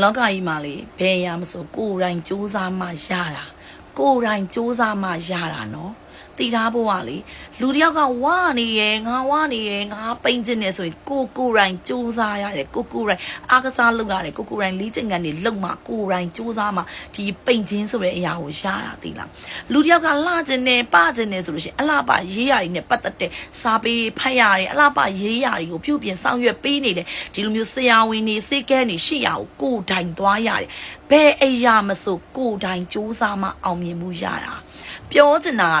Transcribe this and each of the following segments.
လောကကြီးမှာလေဘယ်ရမဆိုကိုယ်တိုင်စူးစမ်းမှရတာကိုယ်တိုင်စူးစမ်းမှရတာနော် တည်ထားဖို့ကလေလူတစ်ယောက်ကဝါနေရယ်ငါဝါနေရယ်ငါပိန်ခြင်းနေဆိုရင်ကိုကိုယ်တိုင်စူးစမ်းရတယ်ကိုကိုယ်တိုင်အားကစားလုပ်ရတယ်ကိုကိုယ်တိုင်လေးချင်ကန်နေလုပ်မှကိုယ်တိုင်စူးစမ်းမှဒီပိန်ခြင်းဆိုတဲ့အရာကိုရတာသိလားလူတစ်ယောက်ကလှခြင်းနေပခြင်းနေဆိုလို့ရှိရင်အလှပရေးရာတွေနဲ့ပတ်သက်တဲ့စာပေဖတ်ရတယ်အလှပရေးရာတွေကိုပြုပြင်ဆောင်ရွက်ပေးနေတယ်ဒီလိုမျိုးဆရာဝန်တွေစေကဲနေရှိရကိုကိုယ်တိုင်သွားရတယ်ဘယ်အရာမဆိုကိုယ်တိုင်စူးစမ်းမှအောင်မြင်မှုရတာပြောချင်တာက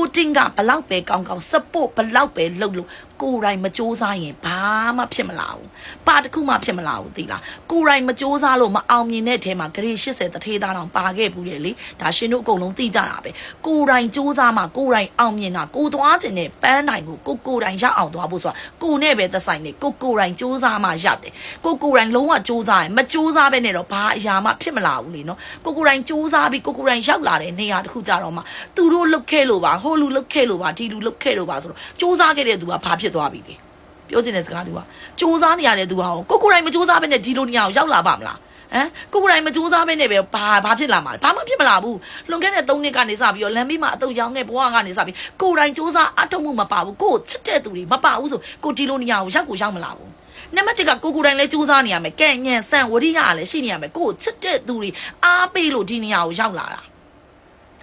supporting ကဘလောက်ပဲကောင်းကောင်း support ဘလောက်ပဲလုပ်လို့ ကိုယ်တိုင်မစူးစမ်းရင်ဘာမှဖြစ်မလာဘူးပါတစ်ခုမှဖြစ်မလာဘူးသိလားကိုယ်တိုင်မစူးစမ်းလို့မအောင်မြင်တဲ့အထဲမှာဂရေ80တထေးသားတောင်ပါခဲ့ဘူးလေလေဒါရှင်တို့အကုန်လုံးသိကြတာပဲကိုယ်တိုင်စူးစမ်းမှကိုယ်တိုင်အောင်မြင်တာကိုသွားခြင်းနဲ့ပန်းနိုင်ကိုကိုကိုယ်တိုင်ရအောင်သွားဖို့ဆိုတာကိုနဲ့ပဲသက်ဆိုင်နေကိုကိုယ်တိုင်စူးစမ်းမှရတယ်ကိုကိုယ်တိုင်လုံးဝစူးစမ်းရင်မစူးစမ်းပဲနဲ့တော့ဘာအရာမှဖြစ်မလာဘူးလေနော်ကိုကိုယ်တိုင်စူးစမ်းပြီးကိုကိုယ်တိုင်ရောက်လာတဲ့နေရာတစ်ခုကြတော့မှသူတို့လုတ်ခဲ့လို့ပါဟိုလူလုတ်ခဲ့လို့ပါဒီလူလုတ်ခဲ့လို့ပါဆိုတော့စူးစမ်းခဲ့တဲ့သူကဘာဖြစ်သွားပြီလဲပြောချင်တဲ့စကားသူကစူးစမ်းနေရတဲ့သူကဟောကိုကိုယ်တိုင်မစူးစမ်းပဲနဲ့ဒီလိုနေရာကိုရောက်လာပါမလားဟမ်ကိုကိုယ်တိုင်မစူးစမ်းပဲနဲ့ပဲဘာဘာဖြစ်လာမှာလဲဘာမှဖြစ်မလာဘူးလွန်ခဲ့တဲ့၃နှစ်ကနေစပြီးတော့လမ်းမေးမှာအတုပ်ရောင်းတဲ့ဘဝကနေစပြီးကိုယ်တိုင်စူးစမ်းအထောက်မှုမပါဘူးကိုယ်ချစ်တဲ့သူတွေမပါဘူးဆိုကိုဒီလိုနေရာကိုရောက်ကိုရောက်မလာဘူးနံပါတ်1ကကိုကိုယ်တိုင်လည်းစူးစမ်းနေရမယ်ကဲ့ညံဆန့်ဝရိယကလည်းရှိနေရမယ်ကိုယ်ချစ်တဲ့သူတွေအားပေးလို့ဒီနေရာကိုရောက်လာတာ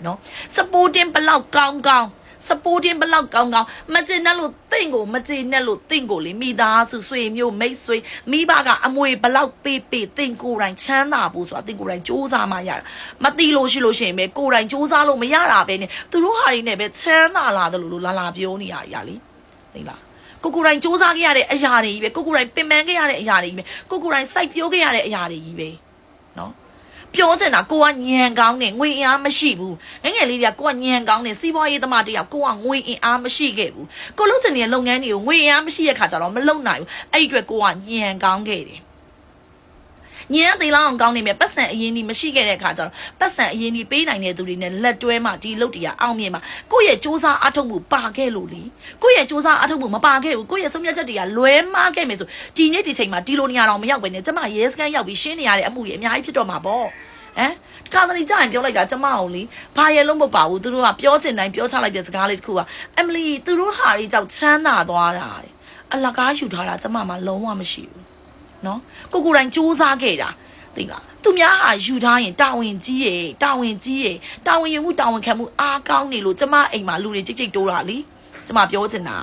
နော် supporting ဘလောက်ကောင်းကောင်း supporting ဘလောက်ကောင်းကောင်းမကျင်နဲ့လို့တင့်ကိုမကျင်နဲ့လို့တင့်ကိုလေမိသားစုဆွေမျိုးမိတ်ဆွေမိဘကအမွေဘလောက်ပေးပေးတင့်ကိုယ်တိုင်ချမ်းသာဖို့ဆိုတာတင့်ကိုယ်တိုင်စူးစမ်းမှရတာမတိလို့ရှိလို့ရှိရင်ပဲကိုယ်တိုင်စူးစမ်းလို့မရတာပဲနဲ့သူတို့ဟာတွေနဲ့ပဲချမ်းသာလာတယ်လို့လို့လာလာပြောနေရရလေသိလားကိုကိုယ်တိုင်စူးစမ်းခဲ့ရတဲ့အရာတွေကြီးပဲကိုကိုယ်တိုင်ပင်ပန်းခဲ့ရတဲ့အရာတွေကြီးပဲကိုကိုယ်တိုင်စိုက်ပျိုးခဲ့ရတဲ့အရာတွေကြီးပဲနော် ပြောချင်တာကိုကညံကောင်းနေငွေအင်အားမရှိဘူးငယ်ငယ်လေးတွေကကိုကညံကောင်းနေစီးပွားရေးသမားတယောက်ကိုကငွေအင်အားမရှိခဲ့ဘူးကိုလုပ်ချင်တဲ့လုပ်ငန်းတွေကိုငွေအင်အားမရှိတဲ့ခါကျတော့မလုပ်နိုင်ဘူးအဲ့ဒီအတွက်ကိုကညံကောင်းခဲ့တယ် ညံသေးလောက်အောင်ကောင်းနေမြဲပတ်စံအရင်ကြီးမရှိခဲ့တဲ့အခါကျတော့ပတ်စံအရင်ကြီးပေးနိုင်တဲ့သူတွေနဲ့လက်တွဲမှဒီလုပ်တရားအောင်မြင်မှာကိုယ့်ရဲ့စူးစမ်းအထောက်မှုပါခဲ့လို့လေကိုယ့်ရဲ့စူးစမ်းအထောက်မှုမပါခဲ့ဘူးကိုယ့်ရဲ့ဆုံးဖြတ်ချက်တွေကလွဲမှားခဲ့မယ်ဆိုဒီနေ့ဒီချိန်မှာဒီလိုနေရာတော့မရောက်ပဲနဲ့ကျမရဲစခန်းရောက်ပြီးရှင်းနေရတဲ့အမှုတွေအများကြီးဖြစ်တော့မှာပေါ့ဟမ်တခါတလေကြာရင်ပြောလိုက်တာကျမအောင်လေဘာရဲလုံးမပါဘူးသူတို့ကပြောချင်တိုင်းပြောချလိုက်တဲ့စကားလေးတခုကအမလီသူတို့ဟာတွေကြောက်ချမ်းသာသွားတာအလကားယူထားတာကျမမှလုံးဝမရှိဘူး နော်ကိုကိုယ်တိုင်စူးစမ်းခဲ့တာသိလားသူများဟာယူထားရင်တာဝန်ကြီးရယ်တာဝန်ကြီးရယ်တာဝန်ယူမှုတာဝန်ခံမှုအားကောင်းနေလို့ကျမအိမ်မှာလူတွေကြိတ်ကြိတ်တိုးတာလीကျမပြောချင်တာ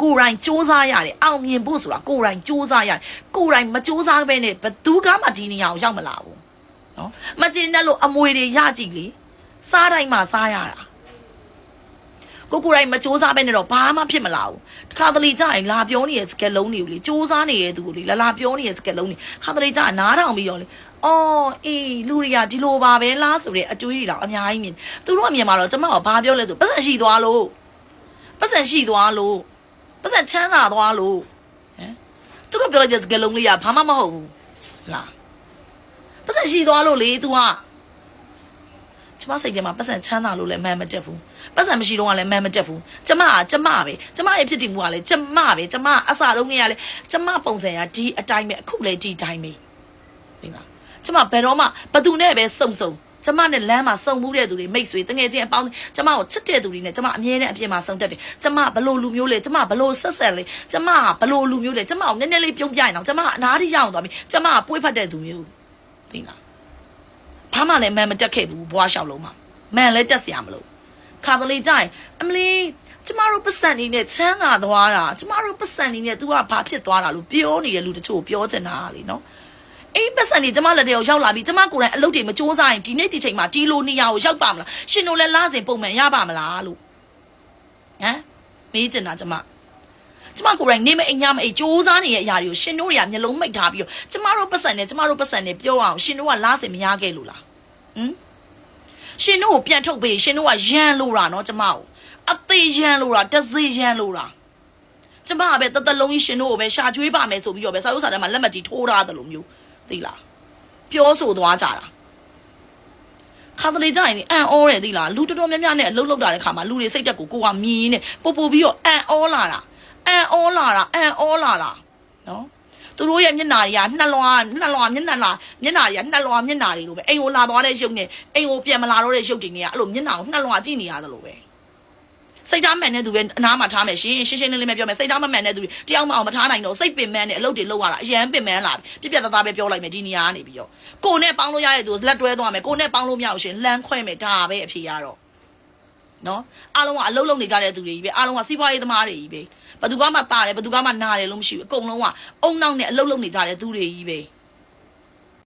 ကိုယ်တိုင်စူးစမ်းရတယ်အောင်မြင်ဖို့ဆိုတာကိုယ်တိုင်စူးစမ်းရတယ်ကိုယ်တိုင်မစူးစမ်းဘဲနဲ့ဘသူကမှဒီနေရာကိုရောက်မလာဘူးနော်မကျင်းတဲ့လို့အမွေတွေရကြည့်လေစားတိုင်းမှာစားရတာ ကိုကိုယ်တိုင်မစူးစမ်းပဲနဲ့တော့ဘာမှဖြစ်မလာဘူးတခါတလေကြာရင်လာပြောနေတဲ့စကက်လုံးတွေကိုလေစူးစမ်းနေတဲ့သူကိုလေလာလာပြောနေတဲ့စကက်လုံးတွေခါတလေကြာရင်နားထောင်ပြီးတော့လေအော်အေးလူတွေကဒီလိုပါပဲလားဆိုတဲ့အကျွေးတွေတော့အများကြီးမြင်သူတို့အမြင်မှာတော့ကျမကဘာပြောလဲဆိုပတ်စံရှိသွားလို့ပတ်စံရှိသွားလို့ပတ်စံချမ်းသာသွားလို့ဟမ်သူတို့ပြောလိုက်တဲ့စကက်လုံးလေးကဘာမှမဟုတ်ဘူးလားပတ်စံရှိသွားလို့လေ तू ကကျမစိတ်ထဲမှာပတ်စံချမ်းသာလို့လည်းမန်မတက်ဘူး ပတ်စံမရှိတော့ကလည်းမန်မတက်ဘူးကျမကကျမပဲကျမရဲ့ဖြစ်တည်မှုကလည်းကျမပဲကျမအစတုန်းကလည်းကျမပုံစံကဒီအတိုင်းပဲအခုလည်းဒီအတိုင်းပဲဒီမှာကျမဘယ်တော့မှဘသူနဲ့ပဲစုံစုံကျမနဲ့လမ်းမှာစုံမှုတဲ့သူတွေမိတ်ဆွေတငယ်ချင်းအပေါင်းကျမကိုချစ်တဲ့သူတွေနဲ့ကျမအမြဲတမ်းအပြင်မှာဆုံတက်တယ်ကျမဘလို့လူမျိုးလဲကျမဘလို့ဆက်ဆက်လဲကျမကဘလို့လူမျိုးလဲကျမကိုနည်းနည်းလေးပြုံးပြရင်တော့ကျမကအနာတိရအောင်သွားပြီကျမကပွေးဖက်တဲ့သူမျိုးသိလားဘာမှလည်းမန်မတက်ခဲ့ဘူးဘွားလျှောက်လုံးမှာမန်လည်းတက်စရာမလို ခါတလေကြရင်အမလီကျမတို့ပတ်စံနေနဲ့ချမ်းသာသွားတာကျမတို့ပတ်စံနေနဲ့ तू ကဘာဖြစ်သွားတာလို့ပြောနေတဲ့လူတချို့ပြောချင်တာလေနော်အေးပတ်စံနေကျမလက်ထဲကိုရောက်လာပြီကျမကိုယ်တိုင်အလုပ်တွေမစူးစားရင်ဒီနေ့ဒီချိန်မှာဒီလိုနေရာကိုရောက်ပါမလားရှင်တို့လည်းလာစဉ်ပုံမှန်ရပါမလားလို့ဟမ်မေးချင်တာကျမကျမကိုယ်တိုင်နေမအိမ်ညမအိမ်စူးစမ်းနေတဲ့အရာတွေကိုရှင်တို့တွေကမျက်လုံးမိတ်ထားပြီးတော့ကျမတို့ပတ်စံနဲ့ကျမတို့ပတ်စံနဲ့ပြောအောင်ရှင်တို့ကလားစင်မရခဲ့လို့လားဟမ် ရှင်တို့ကိုပြန်ထုတ်ပေးရှင်တို့ကရန်လို့တာနော်ကျမကိုအသေးရန်လို့တာတစေရန်လို့တာကျမကပဲတသက်လုံးကြီးရှင်တို့ကိုပဲရှာကျွေးပါမယ်ဆိုပြီးတော့ပဲစာရုပ်စာထဲမှာလက်မှတ်ကြီးထိုးထားတယ်လို့မျိုးသိလားပြောဆိုသွားကြတာခါတလေကြရင်အန်အောတယ်သိလားလူတော်တော်များများနဲ့အလုပ်လုပ်တာတဲ့ခါမှာလူတွေစိတ်တက်ကိုကိုကမြင်နေပို့ပို့ပြီးတော့အန်အောလာတာအန်အောလာတာအန်အောလာတာနော် သူတို့ရဲ့မျက်နှာတွေကနှက်လွားနှက်လွားမျက်နှာလာမျက်နှာတွေကနှက်လွားမျက်နှာတွေလိုပဲအိမ်ကိုလာသွားတဲ့ရုပ်နဲ့အိမ်ကိုပြန်မလာတော့တဲ့ရုပ်တွေနဲ့အဲ့လိုမျက်နှာကိုနှက်လွားကြည့်နေရသလိုပဲစိတ်သားမှန်တဲ့သူပဲအနားမှာထားမယ်ရှင်ရှင်းရှင်းလင်းလင်းပဲပြောမယ်စိတ်သားမမှန်တဲ့သူတွေတယောက်မှအောင်မထားနိုင်တော့စိတ်ပင်ပန်းနဲ့အလုပ်တွေလုပ်ရတာအရန်ပင်ပန်းလာပြပြသားသားပဲပြောလိုက်မယ်ဒီနေရာကနေပြီးတော့ကိုနဲ့ပေါင်းလို့ရတဲ့သူလက်တွဲသွားမယ်ကိုနဲ့ပေါင်းလို့မရအောင်ရှင်လမ်းခွဲမယ်ဒါပဲအဖြေရတော့ နော်အားလုံးကအလုံးလုံးနေကြတဲ့သူတွေကြီးပဲအားလုံးကစီးပွားရေးသမားတွေကြီးပဲဘယ်သူကမှတာတယ်ဘယ်သူကမှနားတယ်လို့မရှိဘူးအကုန်လုံးကအုံနောက်နဲ့အလုံးလုံးနေကြတဲ့သူတွေကြီးပဲ